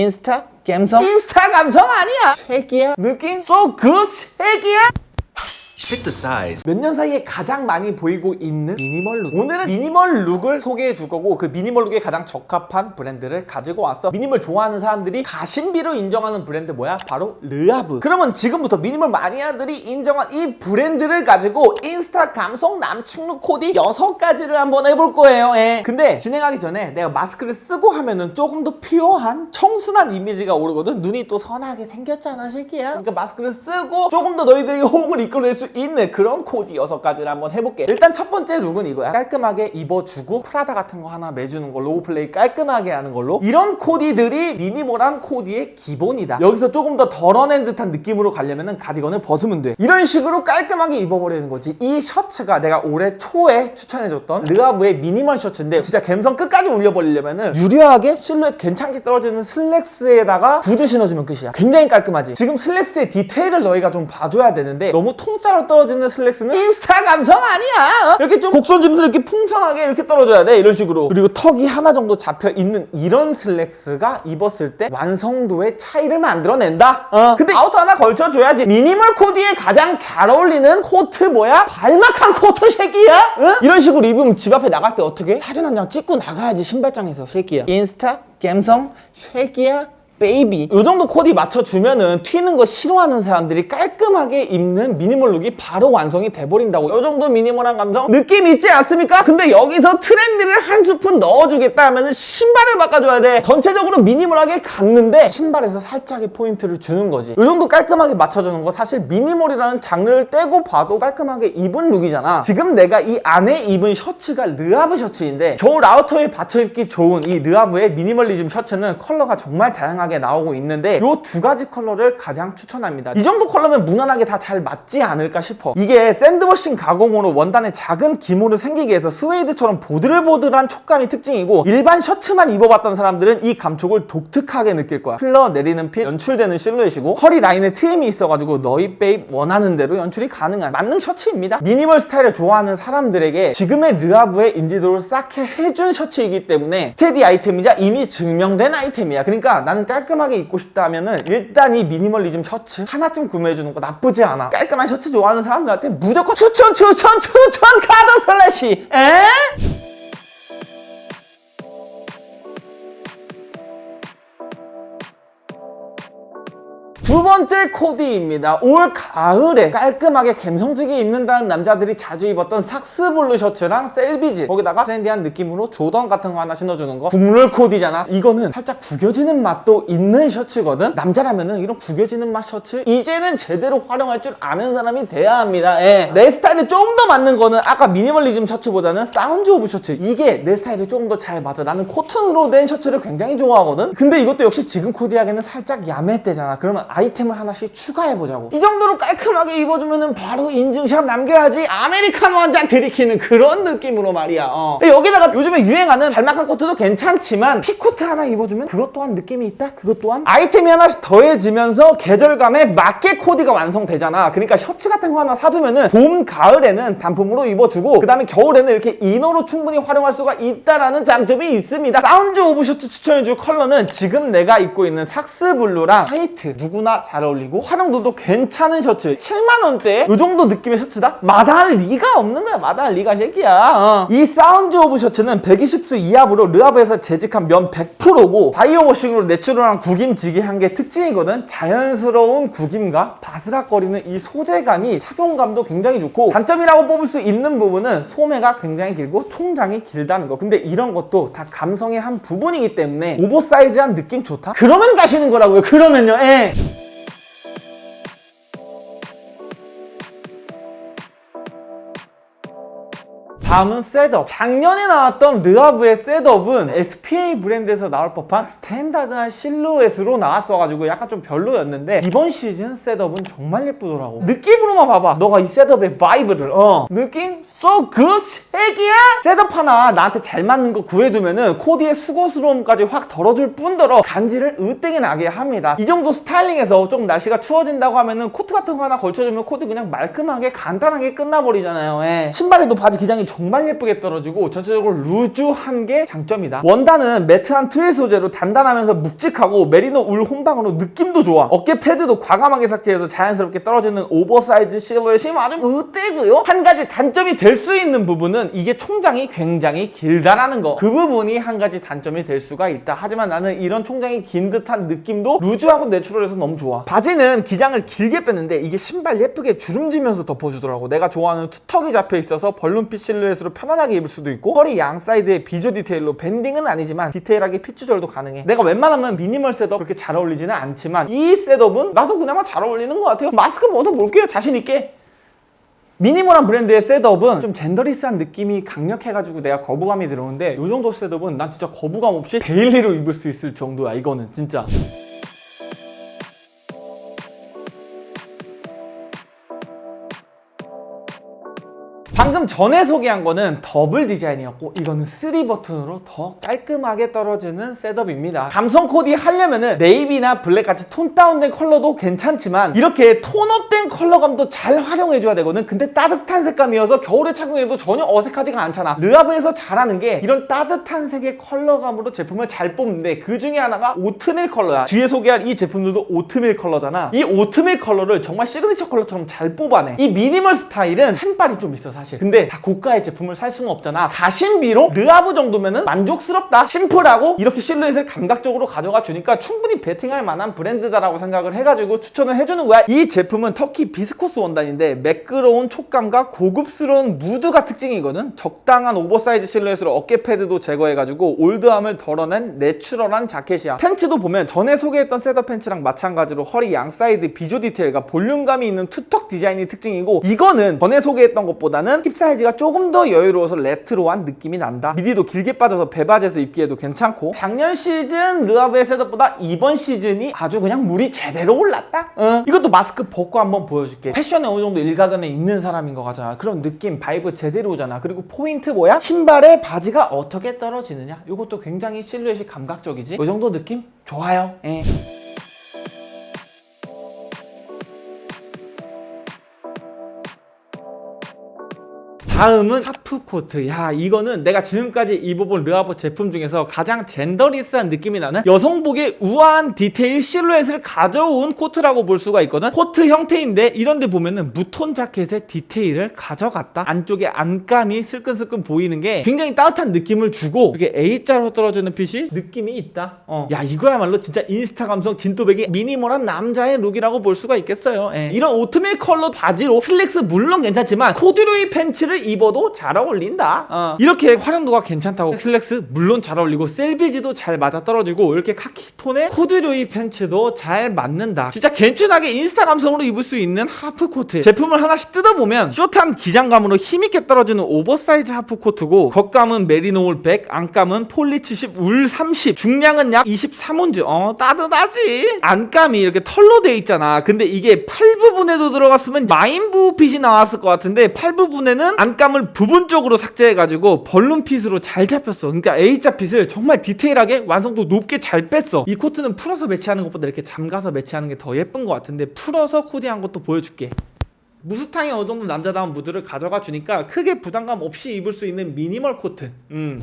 인스타 감성? 인스타 감성 아니야. 새끼야? 느낌? so good 새끼야 Pick the size. 몇 년 사이에 가장 많이 보이고 있는 미니멀 룩 오늘은 미니멀 룩을 소개해 줄 거고 그 미니멀 룩에 가장 적합한 브랜드를 가지고 왔어 미니멀 좋아하는 사람들이 가심비로 인정하는 브랜드 뭐야? 바로 르아브 그러면 지금부터 미니멀 마니아들이 인정한 이 브랜드를 가지고 인스타 감성 남충룩 코디 6가지를 한번 해볼 거예요 예. 근데 진행하기 전에 내가 마스크를 쓰고 하면은 조금 더 퓨어한 청순한 이미지가 오르거든 눈이 또 선하게 생겼잖아 새끼야 그러니까 마스크를 쓰고 조금 더 너희들이 호응을 이끌어낼 수 그런 코디 여섯 가지를 한번 해볼게. 일단 첫 번째 룩은 이거야. 깔끔하게 입어주고 프라다 같은 거 하나 매주는 걸로 로우플레이 깔끔하게 하는 걸로. 이런 코디들이 미니멀한 코디의 기본이다. 여기서 조금 더 덜어낸 듯한 느낌으로 가려면은 가디건을 벗으면 돼. 이런 식으로 깔끔하게 입어버리는 거지. 이 셔츠가 내가 올해 초에 추천해줬던 르아브의 미니멀 셔츠인데 진짜 감성 끝까지 올려버리려면은 유려하게 실루엣 괜찮게 떨어지는 슬랙스에다가 구두 신어주면 끝이야. 굉장히 깔끔하지. 지금 슬랙스의 디테일을 너희가 좀 봐줘야 되는데 너무 통짜로 떨어지는 슬랙스는 인스타 감성 아니야 어? 이렇게 좀 곡선 점수 이렇게 풍성하게 이렇게 떨어져야 돼 이런 식으로 그리고 턱이 하나 정도 잡혀 있는 이런 슬랙스가 입었을 때 완성도의 차이를 만들어낸다 어. 근데 아우터 하나 걸쳐줘야지 미니멀 코디에 가장 잘 어울리는 코트 뭐야? 발막한 코트 새끼야? 응? 이런 식으로 입으면 집 앞에 나갈 때 어떻게? 사진 한 장 찍고 나가야지 신발장에서 새끼야 인스타 감성 새끼야 베이비 이 정도 코디 맞춰주면은 튀는 거 싫어하는 사람들이 깔끔하게 입는 미니멀 룩이 바로 완성이 돼버린다고. 이 정도 미니멀한 감성? 느낌 있지 않습니까? 근데 여기서 트렌드를 한 스푼 넣어주겠다 하면은 신발을 바꿔줘야 돼. 전체적으로 미니멀하게 갔는데 신발에서 살짝의 포인트를 주는 거지. 이 정도 깔끔하게 맞춰주는 거 사실 미니멀이라는 장르를 떼고 봐도 깔끔하게 입은 룩이잖아. 지금 내가 이 안에 입은 셔츠가 르아브 셔츠인데 겨울 아우터에 받쳐 입기 좋은 이 르아브의 미니멀리즘 셔츠는 컬러가 정말 다양하게 나오고 있는데 이 두 가지 컬러를 가장 추천합니다. 이 정도 컬러면 무난하게 다 잘 맞지 않을까 싶어. 이게 샌드워싱 가공으로 원단에 작은 기모를 생기게 해서 스웨이드처럼 보들보들한 촉감이 특징이고 일반 셔츠만 입어봤던 사람들은 이 감촉을 독특하게 느낄 거야. 흘러내리는 핏 연출되는 실루엣이고 허리 라인에 트임이 있어가지고 너희 베입 원하는 대로 연출이 가능한 만능 셔츠입니다. 미니멀 스타일을 좋아하는 사람들에게 지금의 르아브의 인지도를 쌓게 해준 셔츠이기 때문에 스테디 아이템이자 이미 증명된 아이템이야. 그러니까 나는 깔끔하게 입고 싶다 하면은 일단 이 미니멀리즘 셔츠 하나쯤 구매해주는 거 나쁘지 않아 깔끔한 셔츠 좋아하는 사람들한테 무조건 추천 추천 추천 카드 슬래시 에? 두 번째 코디입니다. 올 가을에 깔끔하게 감성지게 입는다는 남자들이 자주 입었던 삭스 블루 셔츠랑 셀비지 거기다가 트렌디한 느낌으로 조던 같은 거 하나 신어주는 거 국룰 코디잖아. 이거는 살짝 구겨지는 맛도 있는 셔츠거든. 남자라면은 이런 구겨지는 맛 셔츠 이제는 제대로 활용할 줄 아는 사람이 돼야 합니다. 예. 내 스타일에 조금 더 맞는 거는 아까 미니멀리즘 셔츠보다는 사운드 오브 셔츠 이게 내 스타일에 조금 더 잘 맞아. 나는 코튼으로 된 셔츠를 굉장히 좋아하거든. 근데 이것도 역시 지금 코디하기에는 살짝 야매때잖아. 그러면 아 이템을 하나씩 추가해보자고. 이 정도로 깔끔하게 입어주면은 바로 인증샷 남겨야지 아메리카노 한 잔 들이키는 그런 느낌으로 말이야. 어. 여기다가 요즘에 유행하는 발막한 코트도 괜찮지만 피코트 하나 입어주면 그것 또한 느낌이 있다. 그것 또한 아이템이 하나씩 더해지면서 계절감에 맞게 코디가 완성되잖아. 그러니까 셔츠 같은 거 하나 사두면은 봄, 가을에는 단품으로 입어주고 그 다음에 겨울에는 이렇게 이너로 충분히 활용할 수가 있다라는 장점이 있습니다. 사운드 오브 셔츠 추천해줄 컬러는 지금 내가 입고 있는 삭스 블루랑 화이트 누구나 잘 어울리고 활용도도 괜찮은 셔츠 7만원대에 이 정도 느낌의 셔츠다? 마다할 리가 없는 거야 마다할 리가 새끼야 어. 이 사운드 오브 셔츠는 120수 이하부로 르아브에서 재직한 면 100%고 바이오워싱으로 내추럴한 구김지기 한게 특징이거든 자연스러운 구김과 바스락거리는 이 소재감이 착용감도 굉장히 좋고 단점이라고 뽑을 수 있는 부분은 소매가 굉장히 길고 총장이 길다는 거 근데 이런 것도 다 감성의 한 부분이기 때문에 오버사이즈한 느낌 좋다? 그러면 가시는 거라고요 그러면요 예. 다음은 셋업. 작년에 나왔던 르아브의 셋업은 SPA 브랜드에서 나올 법한 스탠다드한 실루엣으로 나왔어가지고 약간 좀 별로였는데 이번 시즌 셋업은 정말 예쁘더라고. 느낌으로만 봐봐. 너가 이 셋업의 바이브를 어 느낌 so good 애기야. 셋업 하나 나한테 잘 맞는 거 구해두면은 코디의 수고스러움까지 확 덜어줄 뿐더러 간지를 으땡이 나게 합니다. 이 정도 스타일링에서 좀 날씨가 추워진다고 하면은 코트 같은 거 하나 걸쳐주면 코디 그냥 말끔하게 간단하게 끝나버리잖아요. 예. 신발에도 바지 기장이 정말 예쁘게 떨어지고 전체적으로 루즈한 게 장점이다. 원단은 매트한 트윌 소재로 단단하면서 묵직하고 메리노 울 혼방으로 느낌도 좋아. 어깨 패드도 과감하게 삭제해서 자연스럽게 떨어지는 오버사이즈 실루엣이 아주 으떼고요. 한 가지 단점이 될 수 있는 부분은 이게 총장이 굉장히 길다라는 거. 그 부분이 한 가지 단점이 될 수가 있다. 하지만 나는 이런 총장이 긴 듯한 느낌도 루즈하고 내추럴해서 너무 좋아. 바지는 기장을 길게 뺐는데 이게 신발 예쁘게 주름지면서 덮어주더라고. 내가 좋아하는 투턱이 잡혀 있어서 벌룬핏 실루엣 으로 편안하게 입을 수도 있고 허리 양 사이드에 비조 디테일로 밴딩은 아니지만 디테일하게 핏 조절도 가능해. 내가 웬만하면 미니멀 셋업 그렇게 잘 어울리지는 않지만 이 셋업은 나도 그나마 잘 어울리는 것 같아요. 마스크 벗어 볼게요. 자신 있게. 미니멀한 브랜드의 셋업은 좀 젠더리스한 느낌이 강력해가지고 내가 거부감이 들어오는데 이 정도 셋업은 난 진짜 거부감 없이 데일리로 입을 수 있을 정도야 이거는 진짜 방금 전에 소개한 거는 더블 디자인이었고 이거는 3 버튼으로 더 깔끔하게 떨어지는 셋업입니다. 감성 코디 하려면은 네이비나 블랙 같이 톤 다운된 컬러도 괜찮지만 이렇게 톤업된 컬러감도 잘 활용해줘야 되거든. 근데 따뜻한 색감이어서 겨울에 착용해도 전혀 어색하지가 않잖아. 르아브에서 잘하는 게 이런 따뜻한 색의 컬러감으로 제품을 잘 뽑는데 그 중에 하나가 오트밀 컬러야. 뒤에 소개할 이 제품들도 오트밀 컬러잖아. 이 오트밀 컬러를 정말 시그니처 컬러처럼 잘 뽑아내. 이 미니멀 스타일은 한 발이 좀 있어 사실 근데 다 고가의 제품을 살 수는 없잖아. 가심비로 르아브 정도면은 만족스럽다 심플하고 이렇게 실루엣을 감각적으로 가져가 주니까 충분히 베팅할 만한 브랜드다라고 생각을 해가지고 추천을 해주는 거야. 이 제품은 터키 비스코스 원단인데 매끄러운 촉감과 고급스러운 무드가 특징이거든. 적당한 오버사이즈 실루엣으로 어깨 패드도 제거해가지고 올드함을 덜어낸 내추럴한 자켓이야. 팬츠도 보면 전에 소개했던 셋업 팬츠랑 마찬가지로 허리 양 사이드 비조 디테일과 볼륨감이 있는 투턱 디자인이 특징이고 이거는 전에 소개했던 것보다는 힙 사이즈가 조금 더 여유로워서 레트로한 느낌이 난다 미디도 길게 빠져서 배바지에서 입기에도 괜찮고 작년 시즌 르아브의 셋업보다 이번 시즌이 아주 그냥 물이 제대로 올랐다 어. 이것도 마스크 벗고 한번 보여줄게 패션에 어느 정도 일가견에 있는 사람인 것 같아 그런 느낌 바이브 제대로 오잖아 그리고 포인트 뭐야? 신발에 바지가 어떻게 떨어지느냐 이것도 굉장히 실루엣이 감각적이지 이 정도 느낌? 좋아요 예. 다음은 하프 코트. 야, 이거는 내가 지금까지 입어본 르아버 제품 중에서 가장 젠더리스한 느낌이 나는 여성복의 우아한 디테일 실루엣을 가져온 코트라고 볼 수가 있거든. 코트 형태인데 이런데 보면은 무톤 자켓의 디테일을 가져갔다. 안쪽에 안감이 슬끈슬끈 보이는 게 굉장히 따뜻한 느낌을 주고 이렇게 A자로 떨어지는 핏이 느낌이 있다. 어. 야, 이거야말로 진짜 인스타 감성 진또배기 미니멀한 남자의 룩이라고 볼 수가 있겠어요. 예. 이런 오트밀 컬러 바지로 슬랙스 물론 괜찮지만 코듀로이 팬츠를 입어도 잘 어울린다. 어. 이렇게 활용도가 괜찮다고 슬랙스 물론 잘 어울리고 셀비지도 잘 맞아 떨어지고 이렇게 카키 톤의 코듀로이 팬츠도 잘 맞는다. 진짜 괜찮하게 인스타 감성으로 입을 수 있는 하프 코트. 제품을 하나씩 뜯어보면 숏한 기장감으로 힘있게 떨어지는 오버사이즈 하프 코트고 겉감은 메리노울 100, 안감은 폴리 70, 울 30, 중량은 약 23온즈. 어 따뜻하지. 안감이 이렇게 털로 돼 있잖아. 근데 이게 팔 부분에도 들어갔으면 마인부 핏이 나왔을 것 같은데 팔 부분에는 안감 을 부분적으로 삭제해가지고 벌룬 핏으로 잘 잡혔어. 그러니까 A자 핏을 정말 디테일하게 완성도 높게 잘 뺐어. 이 코트는 풀어서 매치하는 것보다 이렇게 잠가서 매치하는 게 더 예쁜 것 같은데 풀어서 코디한 것도 보여줄게. 무스탕이 어느 정도 남자다운 무드를 가져가 주니까 크게 부담감 없이 입을 수 있는 미니멀 코트. 음.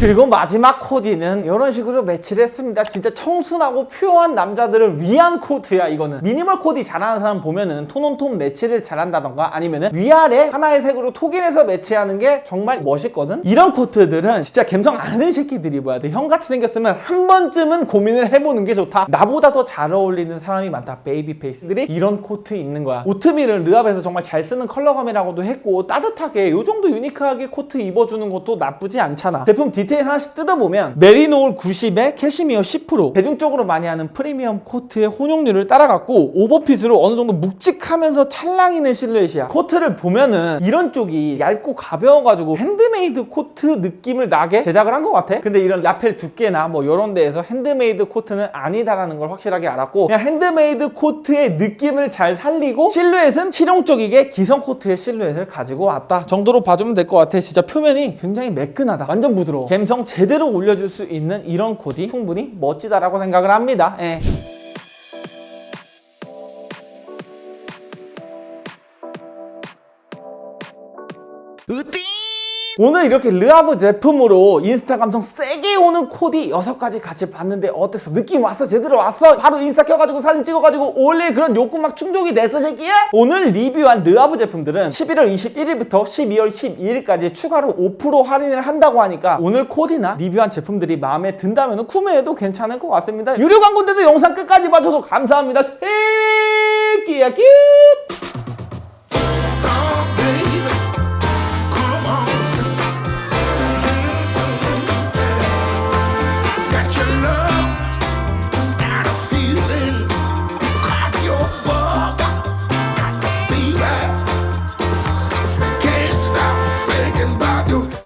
그리고 마지막 코디는 이런 식으로 매치를 했습니다. 진짜 청순하고 퓨어한 남자들을 위한 코트야 이거는. 미니멀 코디 잘하는 사람 보면은 톤온톤 매치를 잘한다던가 아니면은 위아래 하나의 색으로 톡인해서 매치하는 게 정말 멋있거든. 이런 코트들은 진짜 감성 아는 새끼들이 입어야 돼. 형같이 생겼으면 한 번쯤은 고민을 해보는 게 좋다. 나보다 더 잘 어울리는 사람이 많다. 베이비 페이스들이 이런 코트 입는 거야. 오트밀은 르압에서 정말 잘 쓰는 컬러감이라고도 했고 따뜻하게 요 정도 유니크하게 코트 입어주는 것도 나쁘지 않잖아. 제품 디 테일 하나씩 뜯어보면 메리노울 90에 캐시미어 10% 대중적으로 많이 하는 프리미엄 코트의 혼용률을 따라갔고 오버핏으로 어느 정도 묵직하면서 찰랑이는 실루엣이야. 코트를 보면은 이런 쪽이 얇고 가벼워가지고 핸드메이드 코트 느낌을 나게 제작을 한 것 같아. 근데 이런 라펠 두께나 뭐 이런 데에서 핸드메이드 코트는 아니다라는 걸 확실하게 알았고 그냥 핸드메이드 코트의 느낌을 잘 살리고 실루엣은 실용적이게 기성 코트의 실루엣을 가지고 왔다 정도로 봐주면 될 것 같아. 진짜 표면이 굉장히 매끈하다. 완전 부드러워. 감성 제대로 올려줄 수 있는 이런 코디 충분히 멋지다라고 생각을 합니다. 예. 으띠! 오늘 이렇게 르아브 제품으로 인스타 감성 세게 오는 코디 6가지 같이 봤는데 어땠어? 느낌 왔어? 제대로 왔어? 바로 인스타 켜가지고 사진 찍어가지고 올릴 그런 욕구 막 충족이 됐어 새끼야? 오늘 리뷰한 르아브 제품들은 11월 21일부터 12월 12일까지 추가로 5% 할인을 한다고 하니까 오늘 코디나 리뷰한 제품들이 마음에 든다면 구매해도 괜찮을 것 같습니다 유료 광고인데도 영상 끝까지 봐줘서 감사합니다 새끼야 큐